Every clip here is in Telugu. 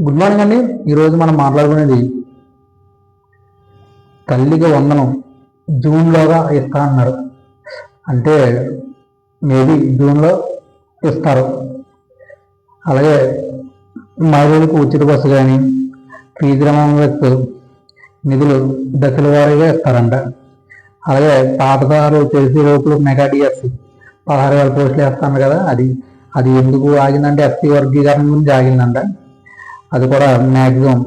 గుడ్ మార్నింగ్ అండి. ఈరోజు మనం మాట్లాడుకునేది తల్లికి వందనం జూన్లోగా ఇస్తా అన్నారు. అంటే మేబీ జూన్లో ఇస్తారు. అలాగే మహిళలకు ఉచిత బస్సు కానీ ఫీజు రిమంబర్స్ నిధులు దశల వారీగా ఇస్తారంట. అలాగే పాటదారు తెలిసి లోపల మెగా డిఎస్సి పదహారు వేల పోస్టులు వేస్తాను కదా అది అది ఎందుకు ఆగిందంటే ఎస్సీ వర్గీకరణ గురించి ఆగిందంట. అది కూడా మ్యాక్సిమం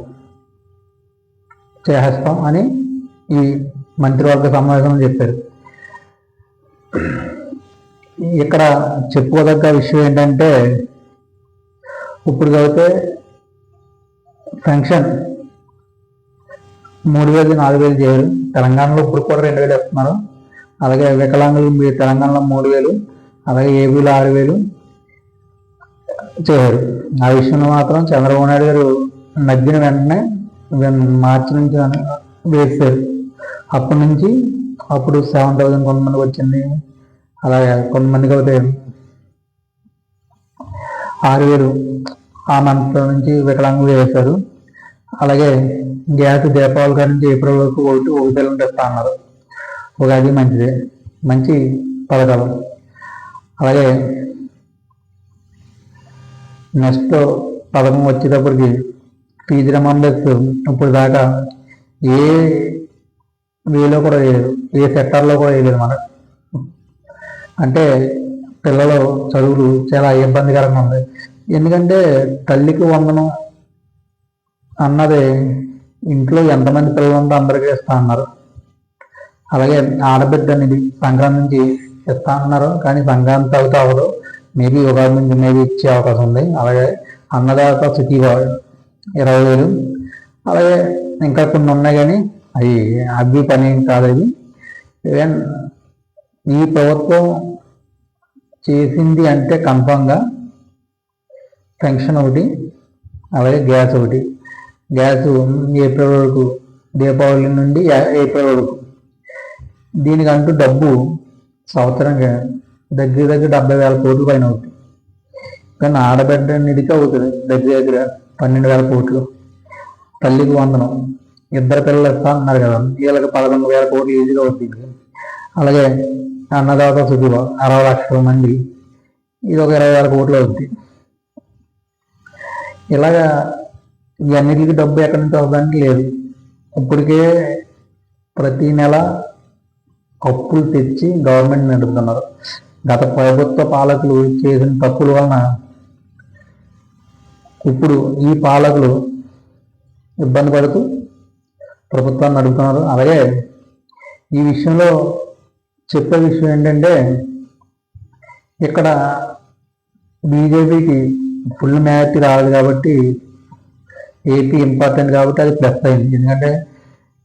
చేస్తాం అని ఈ మంత్రివర్గ సమావేశంలో చెప్పారు. ఇక్కడ చెప్పుకోదగ్గ విషయం ఏంటంటే ఇప్పుడు చదివితే పెన్షన్ మూడు వేలు నాలుగు వేలు చేయరు తెలంగాణలో ఇప్పుడు కూడా రెండు వేలు ఇస్తున్నారు అలాగే వికలాంగులు మీ తెలంగాణలో మూడు వేలు అలాగే ఏపీలో ఆరు వేలు చేశారు ఆ విషయంలో మాత్రం చంద్రబాబు నాయుడు గారు నగ్గిన వెంటనే మార్చి నుంచి అన- వేశారు. అప్పటి నుంచి అప్పుడు సెవెన్ థౌసండ్ కొంతమందికి వచ్చింది. అలాగే కొంతమందికి అయితే ఆరు వేలు ఆ మంత్ నుంచి వికలాంగులు వేశారు. అలాగే గ్యాస్ దీపావళి కాడి నుంచి ఏప్రిల్ వరకు ఒకటి ఒకటి వేలు ఇస్తా అన్నారు. ఉగాది మంచిదే. మంచి పథకాలు. అలాగే నెక్స్ట్ పథకం వచ్చేటప్పటికి ఫీజు రిమంబర్స్ ఇప్పుడు దాకా ఏ వేలో కూడా వేయలేదు. ఏ సెక్టార్లో కూడా వేయలేదు మనకు. అంటే పిల్లలు చదువులు చాలా ఇబ్బందికరంగా ఉంది. ఎందుకంటే తల్లికి వందనం అన్నది ఇంట్లో ఎంతమంది పిల్లలు ఉంటే అందరికీ ఇస్తా అన్నారు. అలాగే ఆడబిడ్డ అనేది సంక్రాంతి నుంచి ఇస్తా అన్నారు. కానీ సంక్రాంతి అవుతా అవ్వదు మేబీ ఒక నుంచి మేబీ ఇచ్చే అవకాశం ఉంది. అలాగే అన్నదాత సిటీగా ఇరవై వేలు. అలాగే ఇంకా కొన్ని ఉన్నాయి కానీ అవి అవి పని కాదు అవి ఈవెన్ ఈ ప్రభుత్వం చేసింది అంటే కన్ఫామ్గా పెన్షన్ ఒకటి అలాగే గ్యాస్ ఒకటి. గ్యాస్ ఏప్రిల్ వరకు దీపావళి నుండి ఏప్రిల్ వరకు. దీనికంటూ డబ్బు సంవత్సరంగా దగ్గర దగ్గర డెబ్బై వేల కోట్ల పైన అవుతుంది కానీ ఆడబిడ్డ నిధికి అవుతుంది దగ్గర దగ్గర పన్నెండు వేల కోట్లు. తల్లికి వందనం. ఇద్దరు పిల్లలు ఇస్తా అన్నారు కదా వీళ్ళకి పదకొండు వేల కోట్లు ఈజీగా అవుతుంది అలాగే అన్నదాత సుఖీవ అరవై లక్షల మంది ఇది ఒక ఇరవై వేల కోట్లు అవుతుంది ఇలాగా ఇవన్నిటికి డబ్బు ఎక్కడి నుంచి అవ్వడానికి లేదు. ఇప్పటికే ప్రతి నెల అప్పులు తెచ్చి గవర్నమెంట్ నడుపుతున్నారు గత ప్రభుత్వ పాలకులు చేసిన తప్పుల వలన ఇప్పుడు ఈ పాలకులు ఇబ్బంది పడుతూ ప్రభుత్వాన్ని నడుపుతున్నారు అలాగే ఈ విషయంలో చెప్పే విషయం ఏంటంటే ఇక్కడ బీజేపీకి ఫుల్ మ్యారిటీ రావాలి కాబట్టి ఏపీ ఇంపార్టెంట్ కాబట్టి అది ప్లస్ అయింది ఎందుకంటే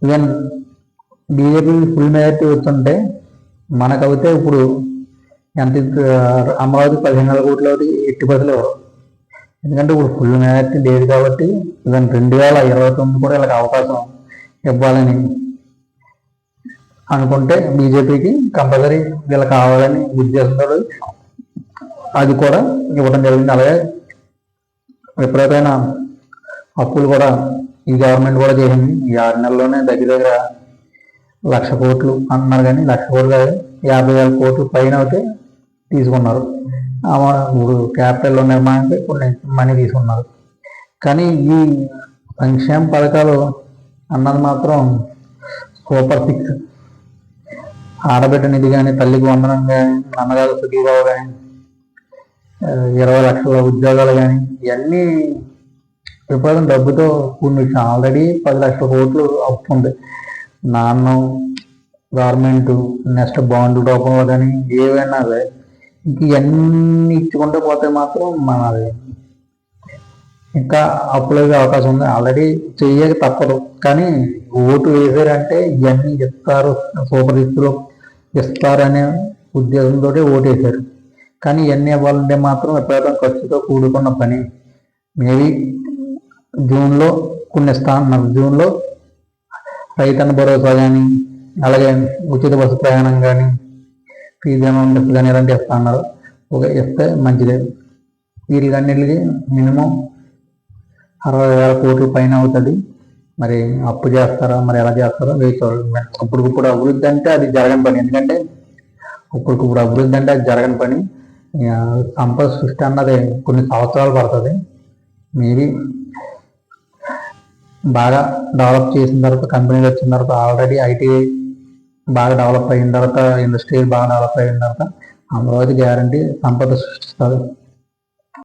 ఈవెన్ బీజేపీ ఫుల్ మెజార్టీ వస్తుంటే మనకైతే ఇప్పుడు ఎంత ఇస్తు- అమరావతి పదిహేను వేల కోట్లు ఎట్టి బదులు ఎందుకంటే ఇప్పుడు ఫుల్ మెజార్టీ లేదు కాబట్టి దాని రెండు వేల ఇరవై తొమ్మిది కూడా వీళ్ళకి అవకాశం ఇవ్వాలని అనుకుంటే బీజేపీకి కంపల్సరీ వీళ్ళకి కావాలని ఉద్దేశంతో అది కూడా ఇవ్వడం జరిగింది. అలాగే విపరీతమైన అప్పులు కూడా ఈ గవర్నమెంట్ కూడా చేసింది. ఈ ఆరు నెలల్లోనే దగ్గర దగ్గర లక్ష కోట్లు అంటున్నారు కానీ లక్ష కోట్లు కాదు యాభై వేల కోట్లు పైన అయితే తీసుకున్నారు. ఇప్పుడు క్యాపిటల్ నిర్మాణంపై కొన్ని మనీ తీసుకున్నారు. కానీ ఈ సంక్షేమ పథకాలు అన్నది మాత్రం సూపర్ సిక్స్ ఆడబిడ్డ నిధి కానీ తల్లికి వందనం కానీ అన్నదాత సుఖీబాబు కానీ ఇరవై లక్షల ఉద్యోగాలు కానీ ఇవన్నీ విపరీతం డబ్బుతో కూడిన విషయం ఆల్రెడీ పది లక్షల కోట్లు అప్పు ఉంది. నాన్న గవర్నమెంట్ నెక్స్ట్ బాండ్ రూపంలో కానీ ఏవైనా సరే ఇవన్నీ ఇచ్చుకుంటూ పోతే మాత్రం మనది ఇంకా అప్లై అవకాశం ఉంది. ఆల్రెడీ చెయ్యక తప్పదు. కానీ ఓటు వేసారంటే ఇవన్నీ ఇస్తారు. సూపర్ హిస్టులో ఇస్తారనే ఉద్దేశంతో ఓటు వేశారు కానీ ఇవన్నీ ఇవ్వాలంటే మాత్రం ఎప్పుడైనా ఖర్చుతో కూడుకున్న పని. మేబీ జూన్లో కొన్ని స్థానం జూన్లో రైతన్న భరోసా కానీ అలాగే ఉచిత బస్సు ప్రయాణం కానీ ఫీజు అమౌంట్ కానీ ఇలాంటివి ఇస్తా అన్నారు. ఒక ఇస్తే మంచిదే. వీటికన్నిటికి మినిమం అరవై వేల కోట్ల పైన అవుతుంది. మరి అప్పు చేస్తారా? మరి ఎలా చేస్తారో వేచి ఇప్పుడు ఇప్పుడు అభివృద్ధి అంటే అది జరగని పని. ఎందుకంటే ఇప్పుడు ఇప్పుడు అభివృద్ధి అంటే అది జరగని పని. సంపద సృష్టి అన్నది. కొన్ని సంవత్సరాలు పడుతుంది. మేబీ బాగా డెవలప్ చేసిన తర్వాత కంపెనీలు వచ్చిన తర్వాత ఆల్రెడీ ఐటీ బాగా డెవలప్ అయిన తర్వాత ఇండస్ట్రీ బాగా డెవలప్ అయిన తర్వాత అమరావతి గ్యారంటీ సంపద సృష్టిస్తుంది